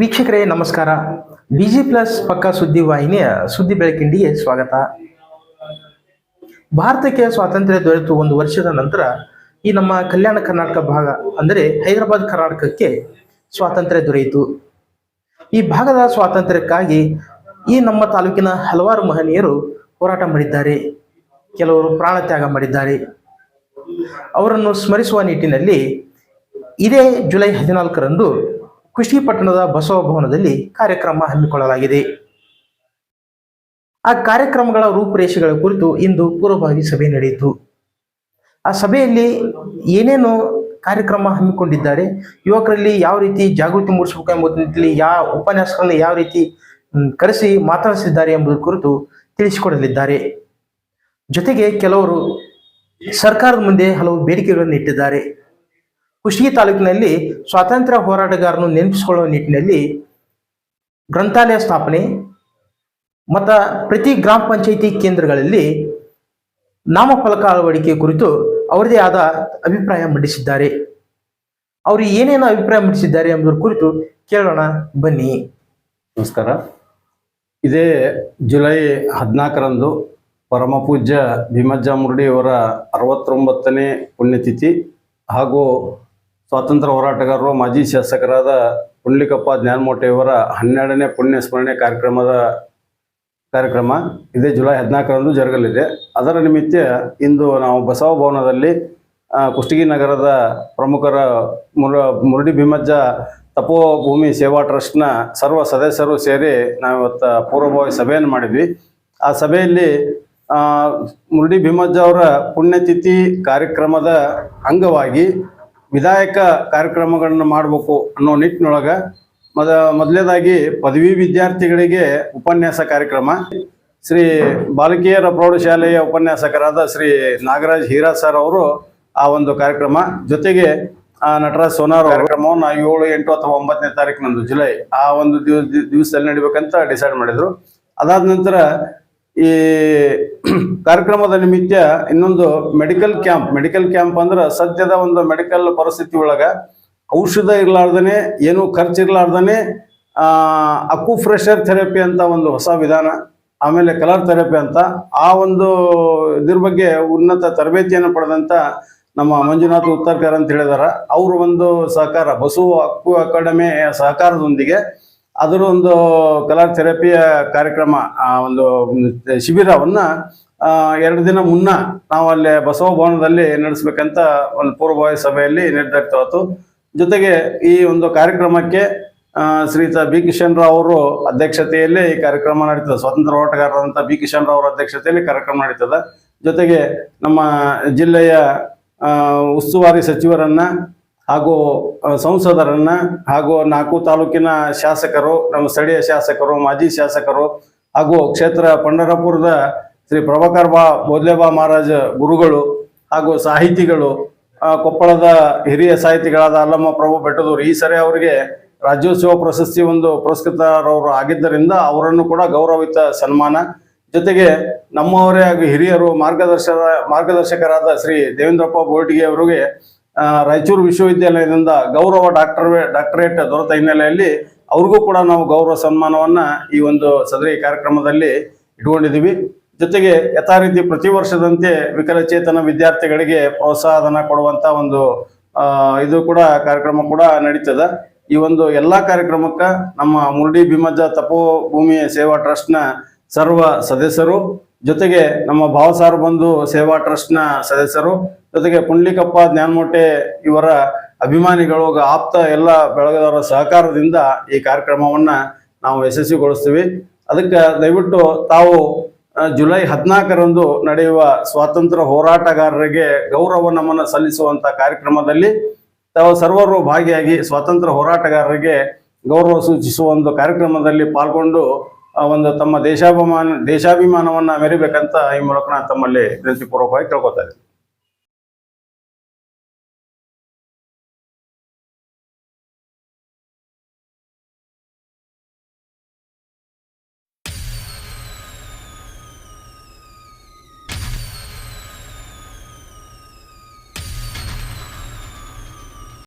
ವೀಕ್ಷಕರೇ, ನಮಸ್ಕಾರ. Busy plus ಪಕ್ಕ ಸುದ್ದಿ ವಾಹಿನಿಯ ಸುದ್ದಿ ಬೆಳಕಿಂಡಿಗೆ ಸ್ವಾಗತ. ಭಾರತಕ್ಕೆ ಸ್ವಾತಂತ್ರ್ಯ ದೊರೆತು ಒಂದು ವರ್ಷದ ನಂತರ ಈ ನಮ್ಮ ಕಲ್ಯಾಣ ಕರ್ನಾಟಕ ಭಾಗ, ಅಂದರೆ ಹೈದರಾಬಾದ್ ಕರ್ನಾಟಕಕ್ಕೆ ಸ್ವಾತಂತ್ರ್ಯ ದೊರೆಯಿತು. ಈ ಭಾಗದ ಸ್ವಾತಂತ್ರ್ಯಕ್ಕಾಗಿ ಈ ನಮ್ಮ ತಾಲೂಕಿನ ಹಲವಾರು ಮಹನೀಯರು ಹೋರಾಟ ಮಾಡಿದ್ದಾರೆ. ಕೆಲವರು ಪ್ರಾಣ ತ್ಯಾಗ ಮಾಡಿದ್ದಾರೆ. ಅವರನ್ನು ಸ್ಮರಿಸುವ ನಿಟ್ಟಿನಲ್ಲಿ ಇದೇ ಜುಲೈ ಹದಿನಾಲ್ಕರಂದು ಕುಷ್ಟಗಿ ಪಟ್ಟಣದ ಬಸವ ಭವನದಲ್ಲಿ ಕಾರ್ಯಕ್ರಮ ಹಮ್ಮಿಕೊಳ್ಳಲಾಗಿದೆ. ಆ ಕಾರ್ಯಕ್ರಮಗಳ ರೂಪುರೇಷೆಗಳ ಕುರಿತು ಇಂದು ಪೂರ್ವಭಾವಿ ಸಭೆ ನಡೆಯಿತು. ಆ ಸಭೆಯಲ್ಲಿ ಏನೇನು ಕಾರ್ಯಕ್ರಮ ಹಮ್ಮಿಕೊಂಡಿದ್ದಾರೆ, ಯುವಕರಲ್ಲಿ ಯಾವ ರೀತಿ ಜಾಗೃತಿ ಮೂಡಿಸಬೇಕು ಎಂಬ ನಿಟ್ಟಿನಲ್ಲಿ ಯಾವ ಉಪನ್ಯಾಸಗಳನ್ನು ಯಾವ ರೀತಿ ಕರೆಸಿ ಮಾತಾಡಿಸಿದ್ದಾರೆ ಎಂಬುದರ ಕುರಿತು ತಿಳಿಸಿಕೊಡಲಿದ್ದಾರೆ. ಜೊತೆಗೆ ಕೆಲವರು ಸರ್ಕಾರದ ಮುಂದೆ ಹಲವು ಬೇಡಿಕೆಗಳನ್ನು ಇಟ್ಟಿದ್ದಾರೆ. ಕುಷ್ಟಗಿ ತಾಲೂಕಿನಲ್ಲಿ ಸ್ವಾತಂತ್ರ್ಯ ಹೋರಾಟಗಾರರನ್ನು ನೆನಪಿಸಿಕೊಳ್ಳುವ ನಿಟ್ಟಿನಲ್ಲಿ ಗ್ರಂಥಾಲಯ ಸ್ಥಾಪನೆ ಮತ್ತು ಪ್ರತಿ ಗ್ರಾಮ ಪಂಚಾಯಿತಿ ಕೇಂದ್ರಗಳಲ್ಲಿ ನಾಮಫಲಕ ಅಳವಡಿಕೆ ಕುರಿತು ಅವರದೇ ಆದ ಅಭಿಪ್ರಾಯ ಮಂಡಿಸಿದ್ದಾರೆ. ಅವರು ಏನೇನು ಅಭಿಪ್ರಾಯ ಮಂಡಿಸಿದ್ದಾರೆ ಎಂಬುದರ ಕುರಿತು ಕೇಳೋಣ, ಬನ್ನಿ. ನಮಸ್ಕಾರ. ಇದೇ ಜುಲೈ ಹದಿನಾಲ್ಕರಂದು ಪರಮಪೂಜ್ಯ ಭೀಮಜ್ಜ ಮುರುಡಿಯವರ ಅರವತ್ತೊಂಬತ್ತನೇ ಪುಣ್ಯತಿಥಿ ಹಾಗೂ ಸ್ವಾತಂತ್ರ್ಯ ಹೋರಾಟಗಾರರು, ಮಾಜಿ ಶಾಸಕರಾದ ಪುಂಡ್ಲಿಕಪ್ಪ ಜ್ಞಾನಮೋಟೆಯವರ ಹನ್ನೆರಡನೇ ಪುಣ್ಯ ಸ್ಮರಣೆ ಕಾರ್ಯಕ್ರಮದ ಕಾರ್ಯಕ್ರಮ ಇದೇ ಜುಲೈ ಹದಿನಾಲ್ಕರಂದು ಜರುಗಲಿದೆ. ಅದರ ನಿಮಿತ್ತ ಇಂದು ನಾವು ಬಸವ ಭವನದಲ್ಲಿ ಕುಷ್ಟಗಿ ನಗರದ ಪ್ರಮುಖರ ಮುರ, ಮುರಡಿ ಭೀಮಜ್ಜ ತಪೋಭೂಮಿ ಸೇವಾ ಟ್ರಸ್ಟ್ನ ಸರ್ವ ಸದಸ್ಯರು ಸೇರಿ ನಾವು ಇವತ್ತು ಪೂರ್ವಭಾವಿ ಸಭೆಯನ್ನು ಮಾಡಿದ್ವಿ. ಆ ಸಭೆಯಲ್ಲಿ ಮುರಡಿ ಭೀಮಜ್ಜ ಅವರ ಪುಣ್ಯತಿಥಿ ಕಾರ್ಯಕ್ರಮದ ಅಂಗವಾಗಿ ವಿಧಾಯಕ ಕಾರ್ಯಕ್ರಮಗಳನ್ನು ಮಾಡಬೇಕು ಅನ್ನೋ ನಿಟ್ಟಿನೊಳಗೆ ಮೊದ ಮೊದಲನೇದಾಗಿ ಪದವಿ ವಿದ್ಯಾರ್ಥಿಗಳಿಗೆ ಉಪನ್ಯಾಸ ಕಾರ್ಯಕ್ರಮ. ಶ್ರೀ ಬಾಲಕಿಯರ ಪ್ರೌಢಶಾಲೆಯ ಉಪನ್ಯಾಸಕರಾದ ಶ್ರೀ ನಾಗರಾಜ್ ಹೀರಾ ಸರ್ ಅವರು ಆ ಒಂದು ಕಾರ್ಯಕ್ರಮ. ಜೊತೆಗೆ ನಟರಾಜ್ ಸೋನಾರ್ ಕಾರ್ಯಕ್ರಮವನ್ನು ಏಳು, ಎಂಟು ಅಥವಾ ಒಂಬತ್ತನೇ ತಾರೀಕಿನಂದು ಜುಲೈ ಆ ಒಂದು ದಿವಸ ದಿವಸದಲ್ಲಿ ನಡಿಬೇಕಂತ ಡಿಸೈಡ್ ಮಾಡಿದರು. ಅದಾದ ನಂತರ ಈ ಕಾರ್ಯಕ್ರಮದ ನಿಮಿತ್ತ ಇನ್ನೊಂದು ಮೆಡಿಕಲ್ ಕ್ಯಾಂಪ್ ಮೆಡಿಕಲ್ ಕ್ಯಾಂಪ್ ಅಂದ್ರೆ ಸದ್ಯದ ಒಂದು ಮೆಡಿಕಲ್ ಪರಿಸ್ಥಿತಿ ಒಳಗ ಔಷಧ ಇರ್ಲಾರ್ದನೆ, ಏನು ಖರ್ಚು ಇರ್ಲಾರ್ದನೆ, ಆ ಅಕ್ಕು ಫ್ರೆಷರ್ ಥೆರಪಿ ಅಂತ ಒಂದು ಹೊಸ ವಿಧಾನ, ಆಮೇಲೆ ಕಲರ್ ಥೆರಪಿ ಅಂತ, ಆ ಒಂದು ಇದ್ರ ಬಗ್ಗೆ ಉನ್ನತ ತರಬೇತಿಯನ್ನು ಪಡೆದಂತ ನಮ್ಮ ಮಂಜುನಾಥ್ ಉತ್ತರ್ಕರ್ ಅಂತ ಹೇಳಿದಾರ. ಅವರು ಒಂದು ಸಹಕಾರ, ಬಸು ಅಕ್ಕು ಅಕಾಡೆಮಿ ಸಹಕಾರದೊಂದಿಗೆ ಅದರ ಒಂದು ಕಲರ್ ಥೆರಪಿಯ ಕಾರ್ಯಕ್ರಮ ಒಂದು ಶಿಬಿರವನ್ನ ಎರಡು ದಿನ ಮುನ್ನ ನಾವು ಅಲ್ಲಿ ಬಸವ ಭವನದಲ್ಲಿ ನಡೆಸಬೇಕಂತ ಒಂದು ಪೂರ್ವಭಾವಿ ಸಭೆಯಲ್ಲಿ ನಿರ್ಧರಿತವಾತು ಜೊತೆಗೆ ಈ ಒಂದು ಕಾರ್ಯಕ್ರಮಕ್ಕೆ ಶ್ರೀ ಬಿ ಕಿಶನ್ ರಾವ್ ಅವರು ಅಧ್ಯಕ್ಷತೆಯಲ್ಲಿ ಈ ಕಾರ್ಯಕ್ರಮ ನಡೀತದೆ. ಸ್ವಾತಂತ್ರ್ಯ ಹೋರಾಟಗಾರರಂತ ಬಿ ಕಿಶನ್ ರಾವ್ ಅವರ ಅಧ್ಯಕ್ಷತೆಯಲ್ಲಿ ಕಾರ್ಯಕ್ರಮ ನಡೀತದೆ. ಜೊತೆಗೆ ನಮ್ಮ ಜಿಲ್ಲೆಯ ಉಸ್ತುವಾರಿ ಸಚಿವರನ್ನ ಹಾಗೂ ಸಂಸದರನ್ನ ಹಾಗೂ ನಾಲ್ಕು ತಾಲೂಕಿನ ಶಾಸಕರು, ನಮ್ಮ ಸ್ಥಳೀಯ ಶಾಸಕರು, ಮಾಜಿ ಶಾಸಕರು ಹಾಗೂ ಕ್ಷೇತ್ರ ಪಂಡರಪುರದ ಶ್ರೀ ಪ್ರಭಾಕರ್ ಬಾ ಬೋದ್ಲೆಬಾ ಮಹಾರಾಜ ಗುರುಗಳು ಹಾಗೂ ಸಾಹಿತಿಗಳು ಕೊಪ್ಪಳದ ಹಿರಿಯ ಸಾಹಿತಿಗಳಾದ ಅಲ್ಲಮ್ಮ ಪ್ರಭು ಬೆಟ್ಟದೂರು, ಈ ಸರಿ ಅವರಿಗೆ ರಾಜ್ಯೋತ್ಸವ ಪ್ರಶಸ್ತಿ ಒಂದು ಪುರಸ್ಕೃತರವರು ಆಗಿದ್ದರಿಂದ ಅವರನ್ನು ಕೂಡ ಗೌರವಿತ ಸನ್ಮಾನ. ಜೊತೆಗೆ ನಮ್ಮವರೇ ಹಾಗೂ ಹಿರಿಯರು ಮಾರ್ಗದರ್ಶಕ ಮಾರ್ಗದರ್ಶಕರಾದ ಶ್ರೀ ದೇವೇಂದ್ರಪ್ಪ ಬೋರ್ಟಿಗೆ ಅವರಿಗೆ ರಾಯಚೂರು ವಿಶ್ವವಿದ್ಯಾಲಯದಿಂದ ಗೌರವ ಡಾಕ್ಟರ್ ಡಾಕ್ಟರೇಟ್ ದೊರೆತ ಹಿನ್ನೆಲೆಯಲ್ಲಿ ಅವ್ರಿಗೂ ಕೂಡ ನಾವು ಗೌರವ ಸನ್ಮಾನವನ್ನ ಈ ಒಂದು ಸದರಿ ಕಾರ್ಯಕ್ರಮದಲ್ಲಿ ಇಟ್ಕೊಂಡಿದ್ದೀವಿ. ಜೊತೆಗೆ ಯಥಾ ರೀತಿ ಪ್ರತಿ ವರ್ಷದಂತೆ ವಿಕಲಚೇತನ ವಿದ್ಯಾರ್ಥಿಗಳಿಗೆ ಪ್ರೋತ್ಸಾಹಧನ ಕೊಡುವಂತ ಒಂದು ಇದು ಕೂಡ ಕಾರ್ಯಕ್ರಮ ಕೂಡ ನಡೀತದ. ಈ ಒಂದು ಎಲ್ಲಾ ಕಾರ್ಯಕ್ರಮಕ್ಕೆ ನಮ್ಮ ಮುರುಡಿ ಭೀಮಜ್ಜ ತಪೋಭೂಮಿ ಸೇವಾ ಟ್ರಸ್ಟ್ನ ಸರ್ವ ಸದಸ್ಯರು, ಜೊತೆಗೆ ನಮ್ಮ ಭಾವಸಾರ ಬಂಧು ಸೇವಾ ಟ್ರಸ್ಟ್ನ ಸದಸ್ಯರು ಜೊತೆಗೆ ಪುಂಡ್ಲಿಕಪ್ಪ ಜ್ಞಾನಮೋಟೆ ಇವರ ಅಭಿಮಾನಿಗಳು ಆಪ್ತ ಎಲ್ಲ ಬೆಳಗದವರ ಸಹಕಾರದಿಂದ ಈ ಕಾರ್ಯಕ್ರಮವನ್ನ ನಾವು ಯಶಸ್ವಿಗೊಳಿಸ್ತೀವಿ. ಅದಕ್ಕೆ ದಯವಿಟ್ಟು ತಾವು ಜುಲೈ ಹದಿನಾಲ್ಕರಂದು ನಡೆಯುವ ಸ್ವಾತಂತ್ರ್ಯ ಹೋರಾಟಗಾರರಿಗೆ ಗೌರವ ನಮನ ಸಲ್ಲಿಸುವಂತ ಕಾರ್ಯಕ್ರಮದಲ್ಲಿ ತಾವು ಸರ್ವರು ಭಾಗಿಯಾಗಿ ಸ್ವಾತಂತ್ರ್ಯ ಹೋರಾಟಗಾರರಿಗೆ ಗೌರವ ಸೂಚಿಸುವ ಒಂದು ಕಾರ್ಯಕ್ರಮದಲ್ಲಿ ಪಾಲ್ಗೊಂಡು ಒಂದು ತಮ್ಮ ದೇಶಾಭಿಮಾನ, ದೇಶಾಭಿಮಾನವನ್ನು ಮೆರಿಬೇಕಂತ ಈ ಮೂಲಕ ನಾನು ತಮ್ಮಲ್ಲಿ ವಿನಂತಿಪೂರ್ವಕವಾಗಿ ಕೇಳ್ಕೊತಾ ಇದ್ದೀನಿ.